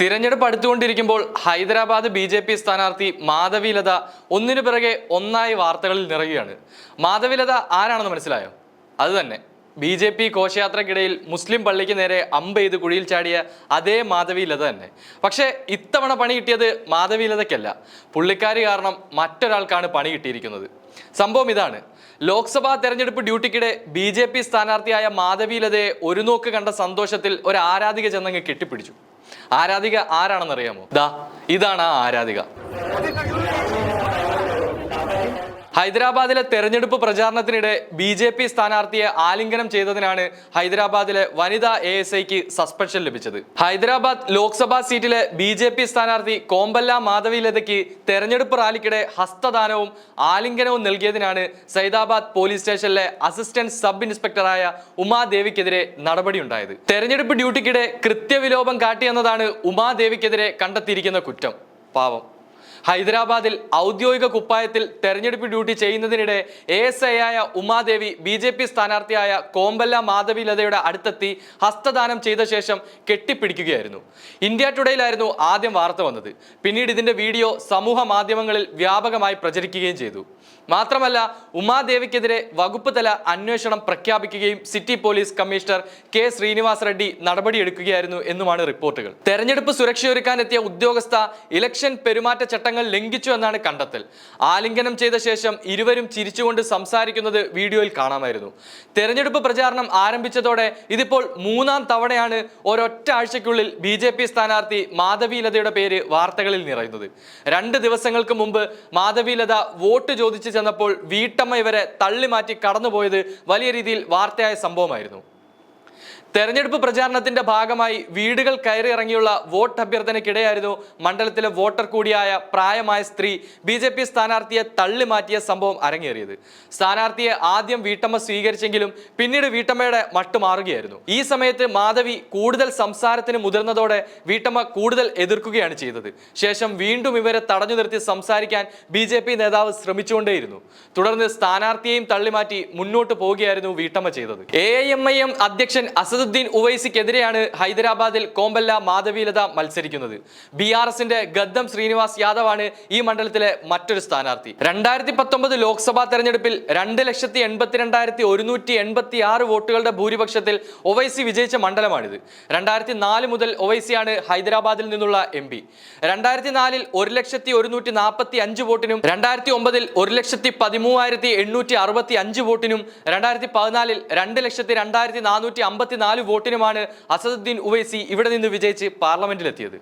തിരഞ്ഞെടുപ്പ് അടുത്തുകൊണ്ടിരിക്കുമ്പോൾ Hyderabad B J P സ്ഥാനാർത്ഥി മാധവിലത ഒന്നിനു പിറകെ ഒന്നായി വാർത്തകളിൽ നിറയുകയാണ്. മാധവിലത ആരാണെന്ന് മനസ്സിലായോ? അത് തന്നെ. ബി ജെ പി ഘോഷയാത്രക്കിടയിൽ മുസ്ലിം പള്ളിക്ക് നേരെ അമ്പ് ചെയ്ത് കുഴിയിൽ ചാടിയ അതേ മാധവിലത തന്നെ. പക്ഷേ ഇത്തവണ പണി കിട്ടിയത് മാധവിലതയ്ക്കല്ല പുള്ളിക്കാരി കാരണം മറ്റൊരാൾക്കാണ് പണി കിട്ടിയിരിക്കുന്നത്. സംഭവം ഇതാണ്. ലോക്സഭാ തെരഞ്ഞെടുപ്പ് ഡ്യൂട്ടിക്കിടെ ബി ജെ പി സ്ഥാനാർത്ഥിയായ മാധവിലതയെ ഒരു നോക്ക് കണ്ട സന്തോഷത്തിൽ ഒരു ആരാധിക ചെന്നങ്ങ് കെട്ടിപ്പിടിച്ചു. ആരാധിക ആരാണെന്നറിയാമോ? ദാ ഇതാണ് ആ ആരാധിക. ഹൈദരാബാദിലെ തെരഞ്ഞെടുപ്പ് പ്രചാരണത്തിനിടെ ബി ജെ പി സ്ഥാനാർത്ഥിയെ ആലിംഗനം ചെയ്തതിനാണ് ഹൈദരാബാദിലെ വനിതാ എ എസ് ഐക്ക് സസ്പെൻഷൻ ലഭിച്ചത്. ഹൈദരാബാദ് ലോക്സഭാ സീറ്റിലെ ബി ജെ പി സ്ഥാനാർത്ഥി കോമ്പല്ല മാധവി ലതയ്ക്ക് തെരഞ്ഞെടുപ്പ് റാലിക്കിടെ ഹസ്തദാനവും ആലിംഗനവും നൽകിയതിനാണ് സൈദാബാദ് പോലീസ് സ്റ്റേഷനിലെ അസിസ്റ്റന്റ് സബ് ഇൻസ്പെക്ടറായ ഉമാദേവിക്കെതിരെ നടപടിയുണ്ടായത്. തെരഞ്ഞെടുപ്പ് ഡ്യൂട്ടിക്കിടെ കൃത്യവിലോപം കാട്ടിയെന്നതാണ് ഉമാദേവിക്കെതിരെ കണ്ടെത്തിയിരിക്കുന്ന കുറ്റം. പാവം. ഹൈദരാബാദിൽ ഔദ്യോഗിക കുപ്പായത്തിൽ തെരഞ്ഞെടുപ്പ് ഡ്യൂട്ടി ചെയ്യുന്നതിനിടെ എ എസ് ഐ ആയ ഉമാദേവി ബി ജെ പി സ്ഥാനാർത്ഥിയായ കോമ്പല്ല മാധവി ലതയുടെ അടുത്തെത്തി ഹസ്തദാനം ചെയ്ത ശേഷം കെട്ടിപ്പിടിക്കുകയായിരുന്നു. ഇന്ത്യ ടുഡേയിലായിരുന്നു ആദ്യം വാർത്ത വന്നത്. പിന്നീട് ഇതിന്റെ വീഡിയോ സമൂഹ മാധ്യമങ്ങളിൽ വ്യാപകമായി പ്രചരിക്കുകയും ചെയ്തു. മാത്രമല്ല ഉമാദേവിക്കെതിരെ വകുപ്പ് തല അന്വേഷണം പ്രഖ്യാപിക്കുകയും city police commissioner K Srinivas Reddy നടപടിയെടുക്കുകയായിരുന്നു എന്നുമാണ് റിപ്പോർട്ടുകൾ. തെരഞ്ഞെടുപ്പ് സുരക്ഷയൊരുക്കാനെത്തിയ ഉദ്യോഗസ്ഥ ഇലക്ഷൻ പെരുമാറ്റച്ചട്ടങ്ങൾ ലംഘിച്ചു എന്നാണ് കണ്ടെത്തൽ. ആലിംഗനം ചെയ്ത ശേഷം ഇരുവരും ചിരിച്ചുകൊണ്ട് സംസാരിക്കുന്നത് വീഡിയോയിൽ കാണാമായിരുന്നു. തെരഞ്ഞെടുപ്പ് പ്രചാരണം ആരംഭിച്ചതോടെ ഇതിപ്പോൾ മൂന്നാം തവണയാണ് ഒരൊറ്റ ആഴ്ചയ്ക്കുള്ളിൽ ബി ജെ പി സ്ഥാനാർത്ഥി മാധവി ലതയുടെ പേര് വാർത്തകളിൽ നിറയുന്നത്. രണ്ട് ദിവസങ്ങൾക്ക് മുമ്പ് മാധവി ലത വോട്ട് ചോദിച്ചു ചെന്നപ്പോൾ വീട്ടമ്മ ഇവരെ തള്ളിമാറ്റി കടന്നുപോയത് വലിയ രീതിയിൽ വാർത്തയായ സംഭവമായിരുന്നു. തെരഞ്ഞെടുപ്പ് പ്രചാരണത്തിന്റെ ഭാഗമായി വീടുകൾ കയറി ഇറങ്ങിയുള്ള വോട്ട് അഭ്യർത്ഥനയ്ക്കിടെയായിരുന്നു മണ്ഡലത്തിലെ വോട്ടർ കൂടിയായ പ്രായമായ സ്ത്രീ ബി ജെ പി സ്ഥാനാർത്ഥിയെ തള്ളിമാറ്റിയ സംഭവം അരങ്ങേറിയത്. സ്ഥാനാർത്ഥിയെ ആദ്യം വീട്ടമ്മ സ്വീകരിച്ചെങ്കിലും പിന്നീട് വീട്ടമ്മയുടെ മട്ടു മാറുകയായിരുന്നു. ഈ സമയത്ത് മാധവി കൂടുതൽ സംസാരത്തിന് മുതിർന്നതോടെ വീട്ടമ്മ കൂടുതൽ എതിർക്കുകയാണ് ചെയ്തത്. ശേഷം വീണ്ടും ഇവരെ തടഞ്ഞു നിർത്തി സംസാരിക്കാൻ ബി ജെ പി നേതാവ് ശ്രമിച്ചുകൊണ്ടേയിരുന്നു. തുടർന്ന് സ്ഥാനാർത്ഥിയെയും തള്ളിമാറ്റി മുന്നോട്ട് പോവുകയായിരുന്നു വീട്ടമ്മ ചെയ്തത്. എ എം ഐ എം അധ്യക്ഷൻ അസദുദ്ദീൻ ഉവൈസിക്കെതിരെയാണ് ഹൈദരാബാദിൽ കോമ്പല്ല മാധവീലത മത്സരിക്കുന്നത്. ബി ആർ എസിന്റെ ഗദ്ദം ശ്രീനിവാസ് യാദവാണ് ഈ മണ്ഡലത്തിലെ മറ്റൊരു സ്ഥാനാർത്ഥി. രണ്ടായിരത്തി പത്തൊമ്പത് ലോക്സഭാ തെരഞ്ഞെടുപ്പിൽ രണ്ട് ലക്ഷത്തി എൺപത്തിരണ്ടായിരത്തി ഒരുന്നൂറ്റി എൺപത്തി ആറ് വോട്ടുകളുടെ ഭൂരിപക്ഷത്തിൽ ഒവൈസി വിജയിച്ച മണ്ഡലമാണിത്. രണ്ടായിരത്തി നാല് മുതൽ ഒവൈസിയാണ് ഹൈദരാബാദിൽ നിന്നുള്ള എം പി. രണ്ടായിരത്തി നാലിൽ ഒരു ലക്ഷത്തി ഒരുന്നൂറ്റി നാൽപ്പത്തി അഞ്ച് വോട്ടിനും രണ്ടായിരത്തി ഒമ്പതിൽ ഒരു ലക്ഷത്തി പതിമൂവായിരത്തി എണ്ണൂറ്റി അറുപത്തി അഞ്ച് വോട്ടിനും രണ്ടായിരത്തി പതിനാലിൽ രണ്ട് ലക്ഷത്തി രണ്ടായിരത്തി നാനൂറ്റി അമ്പത്തി നാല് വോട്ടിനുമാണ് അസദുദ്ദീൻ ഉവൈസി ഇവിടെ നിന്ന് വിജയിച്ച് പാർലമെന്റിലെത്തിയത്.